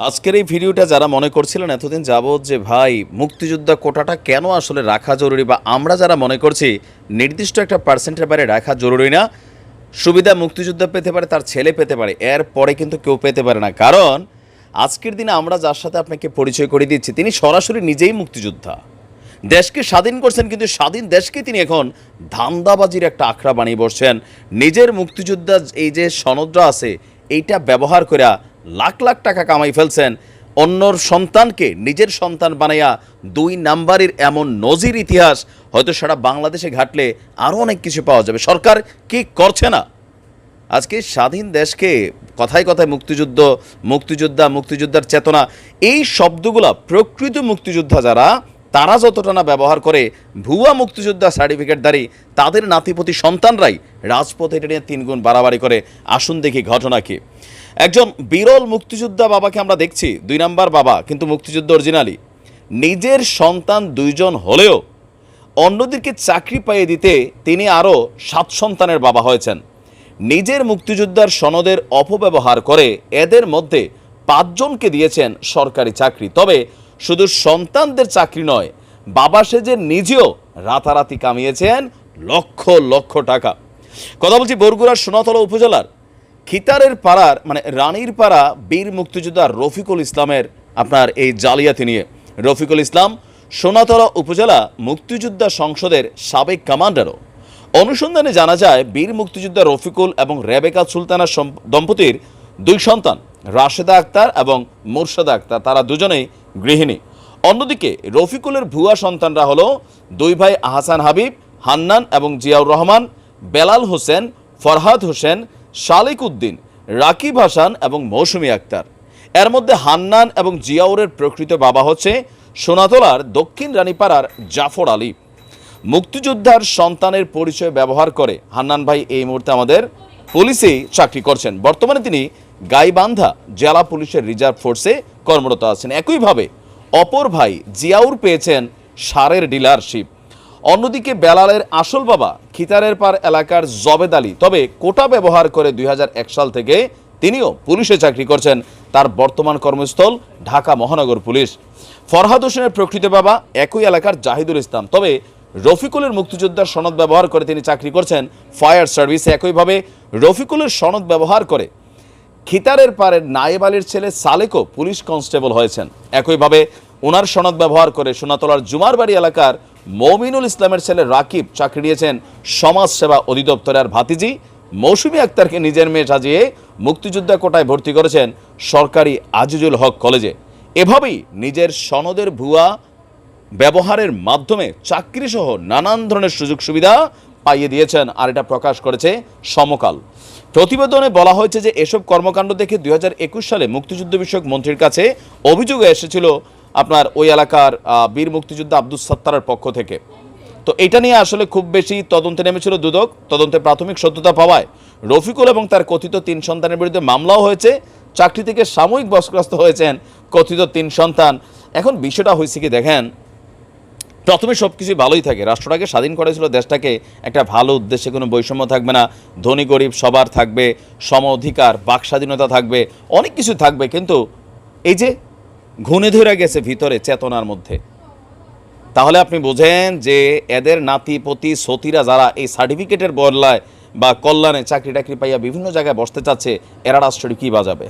আজকের এই ভিডিওটা যারা মনে করছিলেন এতদিন যাবৎ যে ভাই, মুক্তিযোদ্ধা কোটাটা কেন আসলে রাখা জরুরি বা আমরা যারা মনে করছি নির্দিষ্ট একটা পার্সেন্টের বাইরে রাখা জরুরি না, সুবিধা মুক্তিযোদ্ধা পেতে পারে, তার ছেলে পেতে পারে, এর পরে কিন্তু কেউ পেতে পারে না। কারণ আজকের দিনে আমরা যার সাথে আপনাকে পরিচয় করে দিচ্ছি, তিনি সরাসরি নিজেই মুক্তিযোদ্ধা। দেশকে স্বাধীন করছেন কিন্তু স্বাধীন দেশকে তিনি এখন ধান্দাবাজির একটা আখড়া বানিয়ে বসছেন। নিজের মুক্তিযোদ্ধা এই যে সনদরা আছে, এইটা ব্যবহার করে লাখ লাখ টাকা কামাই ফেলছেন। অন্যর সন্তানকে নিজের সন্তান বানাইয়া দুই নাম্বারের এমন নজির ইতিহাস হয়তো সারা বাংলাদেশে ঘাটলে আরও অনেক কিছু পাওয়া যাবে। সরকার কি করছে না? আজকে স্বাধীন দেশকে কথায় কথায় মুক্তিযুদ্ধ, মুক্তিযোদ্ধা, মুক্তিযোদ্ধার চেতনা, এই শব্দগুলা প্রকৃত মুক্তিযোদ্ধা যারা, তারা যতটা না ব্যবহার করে ভুয়া মুক্তিযোদ্ধা সার্টিফিকেট সার্টিফিকেটধারী তাদের নাতিপতি সন্তানরাই রাজপথে এটা নিয়ে তিনগুণ বাড়াবাড়ি করে। আসুন দেখি ঘটনা কি। একজন বিরল মুক্তিযোদ্ধা বাবাকে আমরা দেখছি, দুই নাম্বার বাবা, কিন্তু মুক্তিযুদ্ধ অরিজিনালি। নিজের সন্তান দুইজন হলেও অন্যদেরকে চাকরি পাইয়ে দিতে তিনি আরও সাত সন্তানের বাবা হয়েছেন। নিজের মুক্তিযোদ্ধার সনদের অপব্যবহার করে এদের মধ্যে পাঁচজনকে দিয়েছেন সরকারি চাকরি। তবে শুধু সন্তানদের চাকরি নয়, বাবা সেজে নিজেও রাতারাতি কামিয়েছেন লক্ষ লক্ষ টাকা। কথা বলছি বরগুড়ার সোনাতলা উপজেলার খিতারের পাড়ার মানে রানীর পাড়া বীর মুক্তিযোদ্ধা রফিকুল ইসলামের আপনার এই জালিয়াতি নিয়ে। রফিকুল ইসলাম সোনাতলা উপজেলা মুক্তিযোদ্ধা সংসদের সাবেক কমান্ডারও। অনুসন্ধানে জানা যায়, বীর মুক্তিযোদ্ধা রফিকুল এবং রেবেকা সুলতানা দম্পতির দুই সন্তান, রাশেদা আক্তার এবং মুর্শদা আক্তার, তারা দুজনেই গৃহিণী। অন্যদিকে রফিকুলের ভুয়া সন্তানরা হলো দুই ভাই আহসান হাবিব, হান্নান এবং জিয়াউর রহমান, বেলাল হোসেন, ফরহাদ হোসেন শালিক উদ্দিন, রাকিব হাসান এবং মৌসুমী আক্তার। এর মধ্যে হান্নান এবং জিয়াউরের প্রকৃত বাবা হচ্ছে সোনাতলার দক্ষিণ রানীপাড়ার জাফর আলী। মুক্তিযোদ্ধার সন্তানের পরিচয় ব্যবহার করে হান্নান ভাই এই মুহূর্তে আমাদের পুলিশে চাকরি করছেন। বর্তমানে তিনি গাইবান্ধা জেলা পুলিশের রিজার্ভ ফোর্সে কর্মরত আছেন। একইভাবে অপর ভাই জিয়াউর পেয়েছেন সারের ডিলারশিপ। অন্যদিকে বেলালের আসল বাবা খিতারের পার এলাকার জবেদ আলী। তবে কোটা ব্যবহার করে দুই হাজার এক সাল থেকে তিনিও পুলিশে চাকরি করছেন। তার বর্তমান কর্মস্থল ঢাকা মহানগর পুলিশ। ফরহাদ হোসেনের প্রকৃত বাবা একই এলাকার জাহিদুল ইসলাম। তবে রফিকুলের মুক্তিযোদ্ধার সনদ ব্যবহার করে তিনি চাকরি করছেন। ফায়ার সার্ভিসে একইভাবে রফিকুলের সনদ ব্যবহার করে খিতারের পারের নায়েব আলীর ছেলে সালেকও পুলিশ কনস্টেবল হয়েছেন। একইভাবে ওনার সনদ ব্যবহার করে সোনাতলার জুমারবাড়ি এলাকার মমিনুল ইসলামের ছেলে রাকিব চাকরি নিয়েছেন সমাজ সেবা অধিদপ্তরের ভাতিজি। মৌসুমী আক্তারকে নিজের মেয়ে সাজিয়ে মুক্তিযোদ্ধা কোটায় ভর্তি করেছেন সরকারি আজিজুল হক কলেজে। এভাবেই নিজের সনদের ভুয়া ব্যবহারের মাধ্যমে চাকরি সহ নানান ধরনের সুযোগ সুবিধা পাইয়ে দিয়েছেন, আর এটা প্রকাশ করেছে সমকাল। প্রতিবেদনে বলা হয়েছে যে এসব কর্মকাণ্ড দেখে দুই হাজার একুশ সালে মুক্তিযুদ্ধ বিষয়ক মন্ত্রীর কাছে অভিযোগ এসেছিল আপনার ওই এলাকার বীর মুক্তিযোদ্ধা আব্দুস সাত্তারের পক্ষ থেকে। তো এটা নিয়ে আসলে খুব বেশি তদন্তে নেমেছিল দুদক। তদন্তে প্রাথমিক সত্যতা পাওয়ায় রফিকুল এবং তার কথিত তিন সন্তানের বিরুদ্ধে মামলাও হয়েছে। চাকরি থেকে সাময়িক বসগ্রস্ত হয়েছেন কথিত তিন সন্তান। এখন বিষয়টা হয়েছে কি দেখেন, প্রথমে সব কিছু ভালোই থাকে। রাষ্ট্রটাকে স্বাধীন করেছিল দেশটাকে একটা ভালো উদ্দেশ্যে, কোনো বৈষম্য থাকবে না। ধনী, গরিব সবার থাকবে সম অধিকার বাক স্বাধীনতা থাকবে, অনেক কিছু থাকবে। কিন্তু এই যে ঘুণে ধরে গেছে ভিতরে চেতনার মধ্যে। তাহলে আপনি বোঝেন যে এদের নাতিপতি সতীরা যারা এই সার্টিফিকেটের বদলায় বা কল্যাণে চাকরি টাকরি পাইয়া বিভিন্ন জায়গায় বসতে চাচ্ছে, এরা রাষ্ট্রটি কী বাজাবে?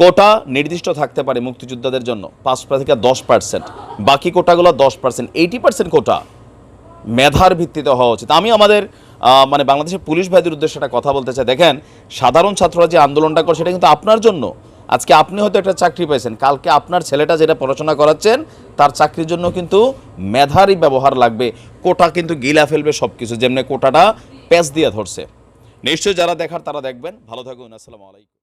কোটা নির্দিষ্ট থাকতে পারে মুক্তিযোদ্ধাদের জন্য, পাঁচ থেকে দশ পার্সেন্ট। বাকি কোটাগুলো দশ পার্সেন্ট, এইটি পার্সেন্ট কোটা মেধার ভিত্তিতে হওয়া উচিত। আমি আমাদের মানে বাংলাদেশের পুলিশ ভাইদের উদ্দেশ্যে একটা কথা বলতে চাই। দেখেন, সাধারণ ছাত্ররা যে আন্দোলনটা করে, সেটা কিন্তু আপনার জন্য। আজকে আপনি হয়তো একটা চাকরি পাইছেন কালকে আপনার ছেলেটা যেটা পড়াশোনা করাচ্ছেন, তার চাকরির জন্য কিন্তু মেধারই ব্যবহার লাগবে, কোটা কিন্তু গিলা ফেলবে সব কিছু যেমনি কোটাটা প্যাচ দিয়ে ধরছে। নিশ্চয়ই যারা দেখার তারা দেখবেন। ভালো থাকুন, আসসালামু আলাইকুম।